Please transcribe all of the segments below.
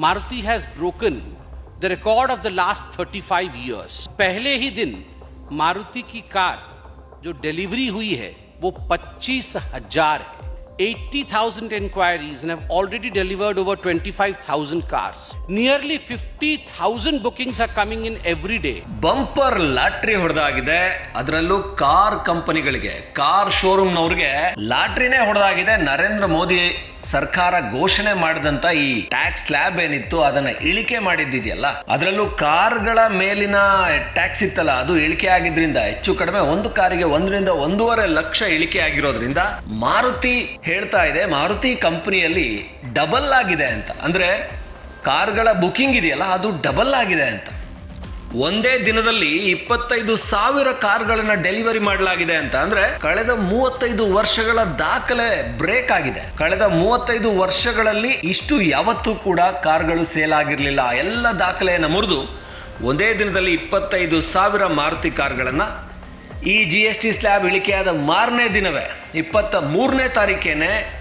Maruti has broken the record of the last 35 years. पहले ही दिन मारुति की कार जो डिलीवरी हुई है वो पच्चीस हजार है 80,000 inquiries and have already delivered over 25,000 cars. Nearly 50,000 bookings are coming in every day. Bumper lottery ಹೊಡೆದಾಗಿದೆ ಅದರಲ್ಲೂ ಕಾರ್ ಕಂಪನಿಗಳಿಗೆ ಕಾರ್ ಶೋರೂಮ್ನವ್ರಿಗೆ ಲಾಟ್ರಿನೇ ಹೊಡೆದಾಗಿದೆ ನರೇಂದ್ರ ಮೋದಿ ಸರ್ಕಾರ ಘೋಷಣೆ ಮಾಡಿದಂತ ಈ ಟ್ಯಾಕ್ಸ್ ಸ್ಲ್ಯಾಬ್ ಏನಿತ್ತು, ಅದನ್ನ ಇಳಿಕೆ ಮಾಡಿದ್ದಿದೆಯಲ್ಲ? ಅದರಲ್ಲೂ ಕಾರ್ಗಳ ಮೇಲಿನ ಟ್ಯಾಕ್ಸ್ ಇತ್ತಲ್ಲ, ಅದು ಇಳಿಕೆ ಆಗಿದ್ರಿಂದ, ಹೆಚ್ಚು ಕಡಿಮೆ ಒಂದು ಕಾರಿಗೆ ಒಂದರಿಂದ ಒಂದೂವರೆ ಲಕ್ಷ ಇಳಿಕೆ ಆಗಿರೋದ್ರಿಂದ ಮಾರುತಿ ಹೇಳ್ತಾ ಇದೆ, ಮಾರುತಿ ಕಂಪನಿಯಲ್ಲಿ ಡಬಲ್ ಆಗಿದೆ ಅಂತ. ಅಂದ್ರೆ ಕಾರ್ಗಳ ಬುಕಿಂಗ್ ಇದೆಯಲ್ಲ, ಅದು ಡಬಲ್ ಆಗಿದೆ ಅಂತ. ಒಂದೇ ದಿನದಲ್ಲಿ ಇಪ್ಪತ್ತೈದು ಸಾವಿರ ಕಾರ್ಗಳನ್ನ ಡೆಲಿವರಿ ಮಾಡಲಾಗಿದೆ ಅಂತ ಅಂದ್ರೆ ಕಳೆದ ಮೂವತ್ತೈದು ವರ್ಷಗಳ ದಾಖಲೆ ಬ್ರೇಕ್ ಆಗಿದೆ. ಕಳೆದ ಮೂವತ್ತೈದು ವರ್ಷಗಳಲ್ಲಿ ಇಷ್ಟು ಯಾವತ್ತೂ ಕೂಡ ಕಾರ್ಗಳು ಸೇಲ್ ಆಗಿರಲಿಲ್ಲ. ಎಲ್ಲ ದಾಖಲೆಯನ್ನು ಮುರಿದು ಒಂದೇ ದಿನದಲ್ಲಿ ಇಪ್ಪತ್ತೈದು ಸಾವಿರ ಮಾರುತಿ ಕಾರ್ಗಳನ್ನು ಈ ಜಿ ಎಸ್ ಟಿ ಸ್ಲ್ಯಾಬ್ ಇಳಿಕೆಯಾದ ಮಾರನೇ ದಿನವೇ, ಇಪ್ಪತ್ತ ಮೂರನೇ ತಾರೀಕೇನೆ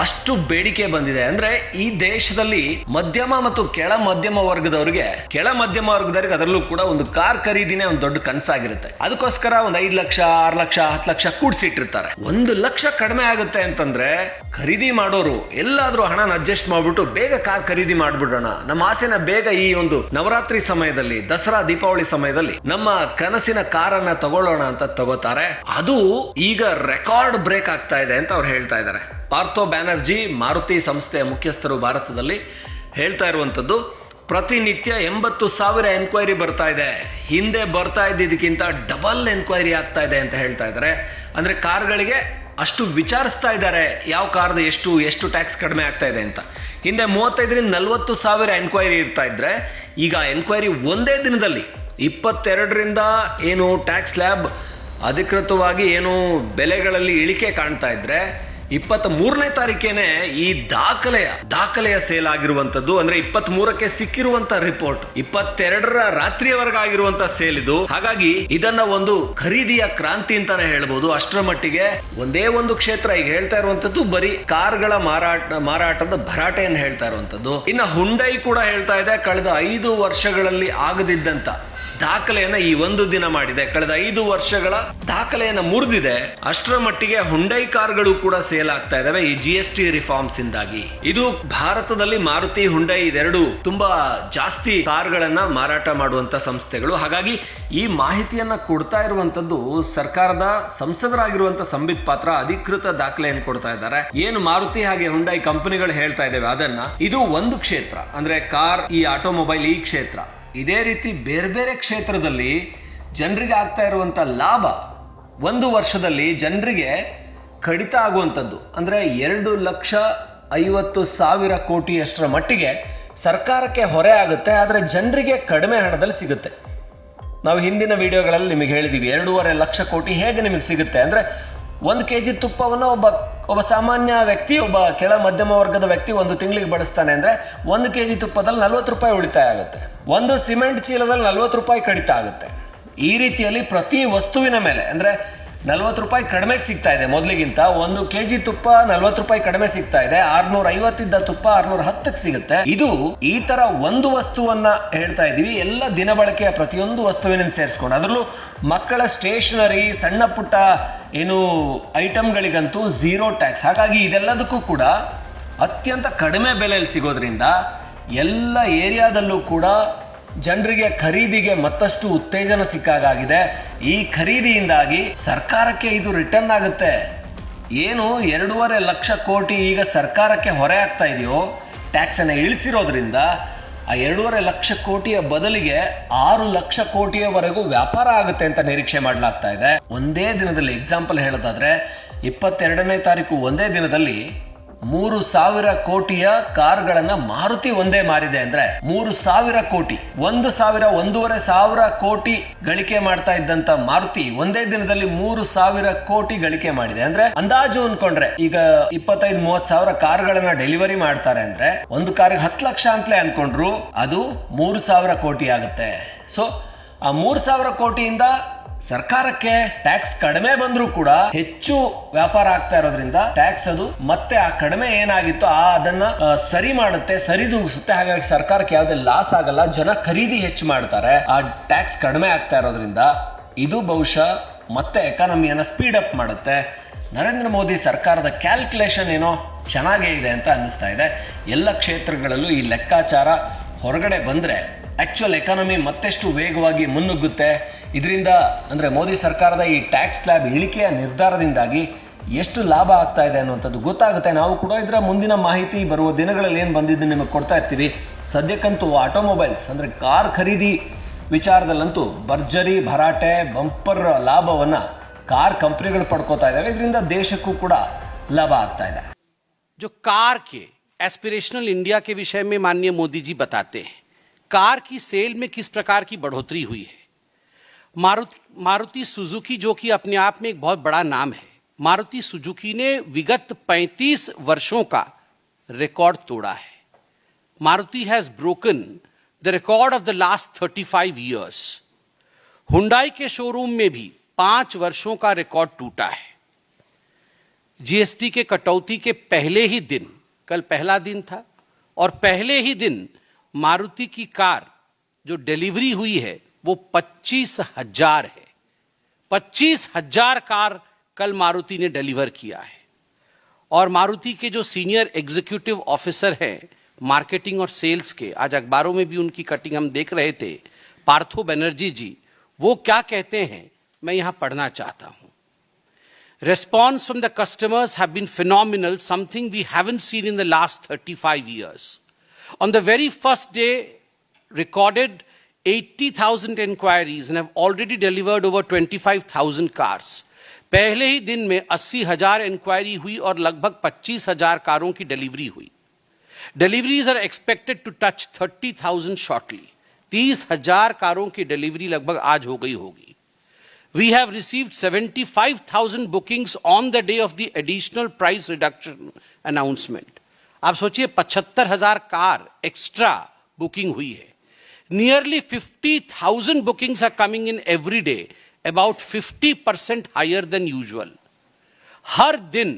ಅಷ್ಟು ಬೇಡಿಕೆ ಬಂದಿದೆ. ಅಂದ್ರೆ ಈ ದೇಶದಲ್ಲಿ ಮಧ್ಯಮ ಮತ್ತು ಕೆಳ ಮಧ್ಯಮ ವರ್ಗದವರಿಗೆ, ಕೆಳ ಮಧ್ಯಮ ವರ್ಗದವರಿಗೆ ಅದರಲ್ಲೂ ಕೂಡ ಒಂದು ಕಾರ್ ಖರೀದಿನೇ ಒಂದು ದೊಡ್ಡ ಕನಸಾಗಿರುತ್ತೆ. ಅದಕ್ಕೋಸ್ಕರ ಒಂದು ಐದು ಲಕ್ಷ, ಆರು ಲಕ್ಷ, ಹತ್ತು ಲಕ್ಷ ಕೂಡಿಸಿಟ್ಟಿರ್ತಾರೆ. ಒಂದು ಲಕ್ಷ ಕಡಿಮೆ ಆಗುತ್ತೆ ಅಂತಂದ್ರೆ ಖರೀದಿ ಮಾಡೋರು ಎಲ್ಲಾದ್ರೂ ಹಣನ ಅಡ್ಜಸ್ಟ್ ಮಾಡ್ಬಿಟ್ಟು ಬೇಗ ಕಾರ್ ಖರೀದಿ ಮಾಡ್ಬಿಡೋಣ. ನಮ್ಮ ಆಸೆನ ಬೇಗ ಈ ಒಂದು ನವರಾತ್ರಿ ಸಮಯದಲ್ಲಿ, ದಸರಾ, ದೀಪಾವಳಿ ಸಮಯದಲ್ಲಿ ನಮ್ಮ ಕನಸಿನ ಕಾರನ್ನ ತಗೊಳ್ಳೋಣ ಅಂತ ತಗೋತಾರೆ. ಅದು ಈಗ ರೆಕಾರ್ಡ್ ಬ್ರೇಕ್ ಆಗ್ತಾ ಇದೆ ಅಂತ ಅವ್ರು ಹೇಳ್ತಾ ಇದ್ದಾರೆ. ಪಾರ್ಥೋ ಬ್ಯಾನರ್ಜಿ, ಮಾರುತಿ ಸಂಸ್ಥೆಯ ಮುಖ್ಯಸ್ಥರು ಭಾರತದಲ್ಲಿ ಹೇಳ್ತಾ ಇರುವಂಥದ್ದು, ಪ್ರತಿನಿತ್ಯ ಎಂಬತ್ತು ಸಾವಿರ ಎನ್ಕ್ವೈರಿ ಬರ್ತಾ ಇದೆ. ಹಿಂದೆ ಬರ್ತಾ ಇದ್ದಿದ್ದಕ್ಕಿಂತ ಡಬಲ್ ಎನ್ಕ್ವೈರಿ ಆಗ್ತಾ ಇದೆ ಅಂತ ಹೇಳ್ತಾ ಇದ್ದಾರೆ. ಅಂದರೆ ಕಾರ್ಗಳಿಗೆ ಅಷ್ಟು ವಿಚಾರಿಸ್ತಾ ಇದ್ದಾರೆ. ಯಾವ ಕಾರ್ದು ಎಷ್ಟು ಎಷ್ಟು ಟ್ಯಾಕ್ಸ್ ಕಡಿಮೆ ಆಗ್ತಾ ಇದೆ ಅಂತ. ಹಿಂದೆ ಮೂವತ್ತೈದರಿಂದ ನಲವತ್ತು ಸಾವಿರ ಎನ್ಕ್ವೈರಿ ಇರ್ತಾ ಇದ್ದರೆ ಈಗ ಎನ್ಕ್ವೈರಿ ಒಂದೇ ದಿನದಲ್ಲಿ ಇಪ್ಪತ್ತೆರಡರಿಂದ ಏನು ಟ್ಯಾಕ್ಸ್ ಲ್ಯಾಬ್ ಅಧಿಕೃತವಾಗಿ ಏನು ಬೆಲೆಗಳಲ್ಲಿ ಇಳಿಕೆ ಕಾಣ್ತಾ ಇದ್ರೆ ಇಪ್ಪತ್ತ್ ಮೂರನೇ ತಾರೀಕೇನೆ ಈ ದಾಖಲೆಯ ದಾಖಲೆಯ ಸೇಲ್ ಆಗಿರುವಂತದ್ದು, ಅಂದ್ರೆ ಇಪ್ಪತ್ತ್ ಮೂರಕ್ಕೆ ಸಿಕ್ಕಿರುವಂತ ರಿಪೋರ್ಟ್ ಇಪ್ಪತ್ತೆರಡರ ರಾತ್ರಿಯವರೆಗಾಗಿರುವಂತ ಸೇಲ್ ಇದು. ಹಾಗಾಗಿ ಇದನ್ನ ಒಂದು ಖರೀದಿಯ ಕ್ರಾಂತಿ ಅಂತಾನೆ ಹೇಳ್ಬೋದು. ಅಷ್ಟರ ಮಟ್ಟಿಗೆ ಒಂದೇ ಒಂದು ಕ್ಷೇತ್ರ ಈಗ ಹೇಳ್ತಾ ಇರುವಂತದ್ದು, ಬರೀ ಕಾರ್ಗಳ ಮಾರಾಟ, ಮಾರಾಟದ ಭರಾಟೆಯನ್ನು ಹೇಳ್ತಾ ಇರುವಂತದ್ದು. ಇನ್ನ ಹುಂಡೈ ಕೂಡ ಹೇಳ್ತಾ ಇದೆ, ಕಳೆದ ಐದು ವರ್ಷಗಳಲ್ಲಿ ಆಗದಿದ್ದಂತ. ದಾಖಲೆಯನ್ನ ಈ ಒಂದು ದಿನ ಮಾಡಿದೆ. ಕಳೆದ ಐದು ವರ್ಷಗಳ ದಾಖಲೆಯನ್ನ ಮುರಿದಿದೆ. ಅಷ್ಟರ ಮಟ್ಟಿಗೆ ಹುಂಡೈ ಕಾರ್ಗಳು ಕೂಡ ಸೇಲ್ ಆಗ್ತಾ ಇದಾವೆ ಈ ಜಿ ಎಸ್ ಟಿ ರಿಫಾರ್ಮ್ಸ್ ಇಂದಾಗಿ. ಇದು ಭಾರತದಲ್ಲಿ ಮಾರುತಿ ಹುಂಡೈ ಇದೆರಡು ತುಂಬಾ ಜಾಸ್ತಿ ಕಾರ್ಗಳನ್ನ ಮಾರಾಟ ಮಾಡುವಂತ ಸಂಸ್ಥೆಗಳು. ಹಾಗಾಗಿ ಈ ಮಾಹಿತಿಯನ್ನ ಕೊಡ್ತಾ ಇರುವಂತದ್ದು ಸರ್ಕಾರದ ಸಂಸದರಾಗಿರುವಂತ ಸಂಬಿತ್ ಪಾತ್ರ ಅಧಿಕೃತ ದಾಖಲೆಯನ್ನು ಕೊಡ್ತಾ ಇದ್ದಾರೆ. ಏನು ಮಾರುತಿ ಹಾಗೆ ಹುಂಡೈ ಕಂಪನಿಗಳು ಹೇಳ್ತಾ ಇದ್ದೇವೆ ಅದನ್ನ. ಇದು ಒಂದು ಕ್ಷೇತ್ರ. ಅಂದ್ರೆ ಕಾರ್, ಈ ಆಟೋಮೊಬೈಲ್ ಈ ಕ್ಷೇತ್ರ. ಇದೇ ರೀತಿ ಬೇರೆ ಬೇರೆ ಕ್ಷೇತ್ರದಲ್ಲಿ ಜನರಿಗೆ ಆಗ್ತಾ ಇರುವಂಥ ಲಾಭ ಒಂದು ವರ್ಷದಲ್ಲಿ ಜನರಿಗೆ ಕಡಿತ ಆಗುವಂಥದ್ದು. ಅಂದರೆ ಎರಡು ಲಕ್ಷ ಐವತ್ತು ಸಾವಿರ ಕೋಟಿಯಷ್ಟರ ಮಟ್ಟಿಗೆ ಸರ್ಕಾರಕ್ಕೆ ಹೊರೆ ಆಗುತ್ತೆ, ಆದರೆ ಜನರಿಗೆ ಕಡಿಮೆ ಹಣದಲ್ಲಿ ಸಿಗುತ್ತೆ. ನಾವು ಹಿಂದಿನ ವಿಡಿಯೋಗಳಲ್ಲಿ ನಿಮಗೆ ಹೇಳಿದ್ದೀವಿ ಎರಡೂವರೆ ಲಕ್ಷ ಕೋಟಿ ಹೇಗೆ ನಿಮಗೆ ಸಿಗುತ್ತೆ? ಅಂದರೆ ಒಂದು ಕೆ ಜಿ ತುಪ್ಪವನ್ನು ಒಬ್ಬ ಒಬ್ಬ ಸಾಮಾನ್ಯ ವ್ಯಕ್ತಿ, ಒಬ್ಬ ಕೆಳ ಮಧ್ಯಮ ವರ್ಗದ ವ್ಯಕ್ತಿ ಒಂದು ತಿಂಗಳಿಗೆ ಬಳಸ್ತಾನೆ ಅಂದರೆ ಒಂದು ಕೆ ಜಿ ತುಪ್ಪದಲ್ಲಿ ನಲ್ವತ್ತು ರೂಪಾಯಿ ಉಳಿತಾಯ ಆಗುತ್ತೆ. ಒಂದು ಸಿಮೆಂಟ್ ಚೀಲದಲ್ಲಿ ನಲ್ವತ್ತು ರೂಪಾಯಿ ಕಡಿತ ಆಗುತ್ತೆ. ಈ ರೀತಿಯಲ್ಲಿ ಪ್ರತಿ ವಸ್ತುವಿನ ಮೇಲೆ, ಅಂದರೆ ನಲ್ವತ್ತು ರೂಪಾಯಿ ಕಡಿಮೆಗೆ ಸಿಗ್ತಾ ಇದೆ ಮೊದಲಿಗಿಂತ. ಒಂದು ಕೆ ಜಿ ತುಪ್ಪ ನಲ್ವತ್ತು ರೂಪಾಯಿ ಕಡಿಮೆ ಸಿಗ್ತಾ ಇದೆ. ಆರ್ನೂರ ಐವತ್ತಿದ್ದ ತುಪ್ಪ ಆರ್ನೂರ ಹತ್ತಕ್ಕೆ ಸಿಗುತ್ತೆ. ಇದು ಈ ತರ ಒಂದು ವಸ್ತುವನ್ನ ಹೇಳ್ತಾ ಇದೀವಿ. ಎಲ್ಲ ದಿನಬಳಕೆಯ ಪ್ರತಿಯೊಂದು ವಸ್ತುವಿನ ಸೇರಿಸ್ಕೊಂಡು. ಅದರಲ್ಲೂ ಮಕ್ಕಳ ಸ್ಟೇಷನರಿ, ಸಣ್ಣ ಪುಟ್ಟ ಏನು ಐಟಮ್ಗಳಿಗಂತೂ ಝೀರೋ ಟ್ಯಾಕ್ಸ್. ಹಾಗಾಗಿ ಇದೆಲ್ಲದಕ್ಕೂ ಕೂಡ ಅತ್ಯಂತ ಕಡಿಮೆ ಬೆಲೆಯಲ್ಲಿ ಸಿಗೋದ್ರಿಂದ ಎಲ್ಲ ಏರಿಯಾದಲ್ಲೂ ಕೂಡ ಜನರಿಗೆ ಖರೀದಿಗೆ ಮತ್ತಷ್ಟು ಉತ್ತೇಜನ ಸಿಕ್ಕಾಗಿದೆ ಈ ಖರೀದಿಯಿಂದಾಗಿ ಸರ್ಕಾರಕ್ಕೆ ಇದು ರಿಟರ್ನ್ ಆಗುತ್ತೆ. ಏನು ಎರಡೂವರೆ ಲಕ್ಷ ಕೋಟಿ ಈಗ ಸರ್ಕಾರಕ್ಕೆ ಹೊರೆ ಆಗ್ತಾ ಇದೆಯೋ ಟ್ಯಾಕ್ಸನ್ನು ಇಳಿಸಿರೋದ್ರಿಂದ ಆ ಎರಡೂವರೆ ಲಕ್ಷ ಕೋಟಿಯ ಬದಲಿಗೆ ಆರು ಲಕ್ಷ ಕೋಟಿಯವರೆಗೂ ವ್ಯಾಪಾರ ಆಗುತ್ತೆ ಅಂತ ನಿರೀಕ್ಷೆ ಮಾಡಲಾಗ್ತಾ ಇದೆ. ಒಂದೇ ದಿನದಲ್ಲಿ ಎಕ್ಸಾಂಪಲ್ ಹೇಳೋದಾದ್ರೆ, ಇಪ್ಪತ್ತೆರಡನೇ ತಾರೀಕು ಒಂದೇ ದಿನದಲ್ಲಿ ಮೂರು ಸಾವಿರ ಕೋಟಿಯ ಕಾರ್ಗಳನ್ನ ಮಾರುತಿ ಒಂದೇ ಮಾರಿದೆ ಅಂದ್ರೆ ಮೂರು ಸಾವಿರ ಕೋಟಿ, ಒಂದು ಸಾವಿರ, ಒಂದೂವರೆ ಸಾವಿರ ಕೋಟಿ ಗಳಿಕೆ ಮಾಡ್ತಾ ಇದ್ದಂತ ಮಾರುತಿ ಒಂದೇ ದಿನದಲ್ಲಿ ಮೂರು ಸಾವಿರ ಕೋಟಿ ಗಳಿಕೆ ಮಾಡಿದೆ ಅಂದ್ರೆ ಅಂದಾಜು ಅನ್ಕೊಂಡ್ರೆ ಈಗ ಇಪ್ಪತ್ತೈದು ಮೂವತ್ ಸಾವಿರ ಕಾರ್ಗಳನ್ನ ಡೆಲಿವರಿ ಮಾಡ್ತಾರೆ ಅಂದ್ರೆ ಒಂದು ಕಾರ್ಗೆ ಹತ್ತು ಲಕ್ಷ ಅಂತಲೇ ಅನ್ಕೊಂಡ್ರು ಅದು ಮೂರು ಸಾವಿರ ಕೋಟಿ ಆಗುತ್ತೆ. ಸೊ ಆ ಮೂರು ಸಾವಿರ ಕೋಟಿಯಿಂದ ಸರ್ಕಾರಕ್ಕೆ ಟ್ಯಾಕ್ಸ್ ಕಡಿಮೆ ಬಂದರೂ ಕೂಡ ಹೆಚ್ಚು ವ್ಯಾಪಾರ ಆಗ್ತಾ ಇರೋದ್ರಿಂದ ಟ್ಯಾಕ್ಸ್ ಅದು ಮತ್ತೆ ಆ ಕಡಿಮೆ ಏನಾಗಿತ್ತು ಆ ಅದನ್ನ ಸರಿ ಮಾಡುತ್ತೆ ಸರಿದೂಗಿಸುತ್ತೆ ಹಾಗಾಗಿ ಸರ್ಕಾರಕ್ಕೆ ಯಾವುದೇ ಲಾಸ್ ಆಗಲ್ಲ. ಜನ ಖರೀದಿ ಹೆಚ್ಚು ಮಾಡ್ತಾರೆ. ಆ ಟ್ಯಾಕ್ಸ್ ಕಡಿಮೆ ಆಗ್ತಾ ಇರೋದ್ರಿಂದ ಇದು ಬಹುಶಃ ಮತ್ತೆ ಎಕಾನಮಿಯನ್ನು ಸ್ಪೀಡ್ ಅಪ್ ಮಾಡುತ್ತೆ. ನರೇಂದ್ರ ಮೋದಿ ಸರ್ಕಾರದ ಕ್ಯಾಲ್ಕುಲೇಷನ್ ಏನೋ ಚೆನ್ನಾಗೇ ಇದೆ ಅಂತ ಅನ್ನಿಸ್ತಾ ಇದೆ. ಎಲ್ಲ ಕ್ಷೇತ್ರಗಳಲ್ಲೂ ಈ ಲೆಕ್ಕಾಚಾರ ಹೊರಗಡೆ ಬಂದರೆ ಆ್ಯಕ್ಚುಯಲ್ ಎಕಾನಮಿ ಮತ್ತೆಷ್ಟು ವೇಗವಾಗಿ ಮುನ್ನುಗ್ಗುತ್ತೆ ಇದರಿಂದ ಅಂದರೆ ಮೋದಿ ಸರ್ಕಾರದ ಈ ಟ್ಯಾಕ್ಸ್ ಸ್ಲ್ಯಾಬ್ ಇಳಿಕೆಯ ನಿರ್ಧಾರದಿಂದಾಗಿ ಎಷ್ಟು ಲಾಭ ಆಗ್ತಾ ಇದೆ ಅನ್ನುವಂಥದ್ದು ಗೊತ್ತಾಗುತ್ತೆ ನಾವು ಕೂಡ ಇದರ ಮುಂದಿನ ಮಾಹಿತಿ ಬರುವ ದಿನಗಳಲ್ಲಿ ಏನು ಬಂದಿದ್ದು ನಿಮಗೆ ಕೊಡ್ತಾ ಇರ್ತೀವಿ ಸದ್ಯಕ್ಕಂತೂ ಆಟೋಮೊಬೈಲ್ಸ್ ಅಂದರೆ ಕಾರ್ ಖರೀದಿ ವಿಚಾರದಲ್ಲಂತೂ ಭರ್ಜರಿ ಭರಾಟೆ ಬಂಪರ್ ಲಾಭವನ್ನು ಕಾರ್ ಕಂಪ್ನಿಗಳು ಪಡ್ಕೋತಾ ಇದ್ದಾವೆ ಇದರಿಂದ ದೇಶಕ್ಕೂ ಕೂಡ ಲಾಭ ಆಗ್ತಾ ಇದೆ जो कार के एस्पिरेशनल इंडिया के विषय में माननीय मोदी जी बताते हैं कार की सेल में किस प्रकार की बढ़ोतरी हुई है? मारुति मारुति सुजुकी जो कि अपने आप में एक बहुत बड़ा नाम है, मारुति सुजुकी ने विगत 35 वर्षों का रिकॉर्ड तोड़ा है। Maruti has broken the record of the last 35 years. Hyundai के शोरूम में भी पाँच वर्षों का रिकॉर्ड टूटा है। जीएसटी के कटौती के पहले ही दिन, कल पहला दिन था, और पहले ही दिन मारुति की कार जो डिलीवरी हुई है, वो पच्चीस हज़ार है। पच्चीस हज़ार कार कल मारुति ने डिलीवर किया है। और मारुति के जो सीनियर एग्जीक्यूटिव ऑफिसर हैं, मार्केटिंग और सेल्स के, आज अखबारों में भी उनकी कटिंग हम देख रहे थे, पार्थो बनर्जी जी, वो क्या कहते हैं, मैं यहाँ पढ़ना चाहता हूँ। Response from the customers have been phenomenal, something we haven't seen in the last 35 years on the very first day recorded 80000 inquiries and have already delivered over 25000 cars पहले ही दिन में अस्सी हज़ार इंक्वायरी हुई और लगभग पच्चीस हज़ार कारों की डिलीवरी हुई deliveries are expected to touch thirty thousand shortly तीस हज़ार कारों की डिलीवरी लगभग आज हो गई होगी we have received 75,000 bookings on the day of the additional price reduction announcement. आप सोचिए पचहत्तर हज़ार कार एक्स्ट्रा बुकिंग हुई है। Nearly 50,000 bookings are coming in every day, about 50% higher than usual. हर दिन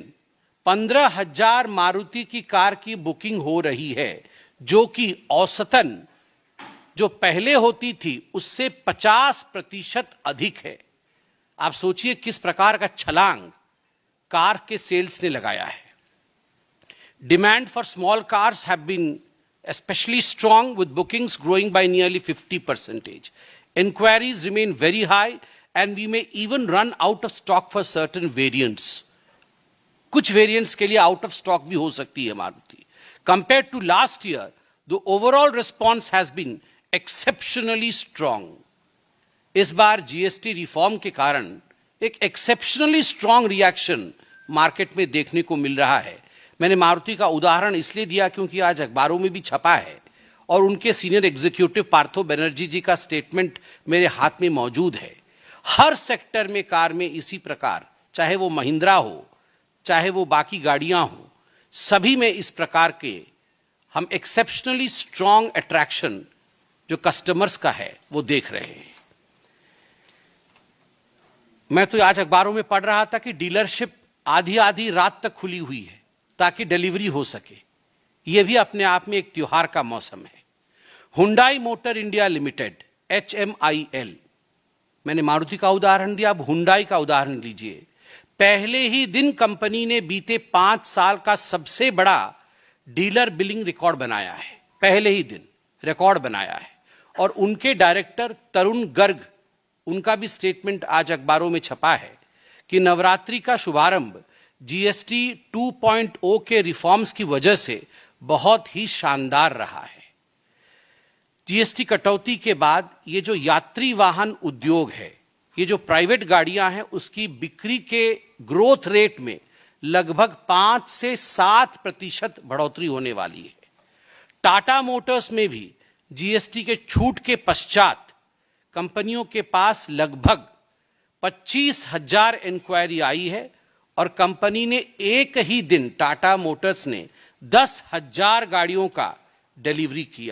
पंद्रह हज़ार मारुति की कार की बुकिंग हो रही है जो कि औसतन जो पहले होती थी उससे 50 प्रतिशत अधिक है। आप सोचिए किस प्रकार का छलांग कार के सेल्स ने लगाया है। demand for small cars have been especially strong with bookings growing by nearly 50 percentage inquiries remain very high and we may even run out of stock for certain variants कुछ variants के लिए out of stock भी हो सकती है Maruti compare to last year the overall response has been exceptionally strong इस बार GST reform के कारण एक एक्सेप्शनली स्ट्रांग रिएक्शन मार्केट में देखने को मिल रहा है मैंने मारुति का उदाहरण इसलिए दिया क्योंकि आज अखबारों में भी छपा है और उनके सीनियर एग्जीक्यूटिव पार्थो बनर्जी जी का स्टेटमेंट मेरे हाथ में मौजूद है। हर सेक्टर में, कार में इसी प्रकार, चाहे वो महिंद्रा हो, चाहे वो बाकी गाड़ियाँ हो, सभी में इस प्रकार के हम एक्सेप्शनली स्ट्रांग अट्रैक्शन जो कस्टमर्स का है, वो देख रहे हैं। मैं तो आज अखबारों में पढ़ रहा था कि डीलरशिप आधी आधी रात तक खुली हुई है। ताकि डिलीवरी हो सके। यह भी अपने आप में एक त्योहार का मौसम है। Hyundai motor India limited H M I L मैंने मारुति का उदाहरण दिया, अब हुंडाई का उदाहरण लीजिए। पहले ही दिन कंपनी ने बीते पाँच साल का सबसे बड़ा डीलर बिलिंग रिकॉर्ड बनाया है। पहले ही दिन रिकॉर्ड बनाया है। और उनके डायरेक्टर तरुण गर्ग, उनका भी स्टेटमेंट आज अखबारों में छपा है कि नवरात्रि का शुभारंभ जीएसटी 2.0 के रिफॉर्म्स की वजह से बहुत ही शानदार रहा है। जीएसटी कटौती के बाद ये जो यात्री वाहन उद्योग है, ये जो प्राइवेट गाड़ियाँ हैं, उसकी बिक्री के ग्रोथ रेट में लगभग पाँच से सात प्रतिशत बढ़ोतरी होने वाली है। टाटा मोटर्स में भी जीएसटी के छूट के पश्चात कंपनियों के पास लगभग पच्चीस हज़ार इंक्वायरी आई है और कंपनी ने एक ही दिन टाटा मोटर्स ने दस हज़ार गाड़ियों का डिलीवरी किया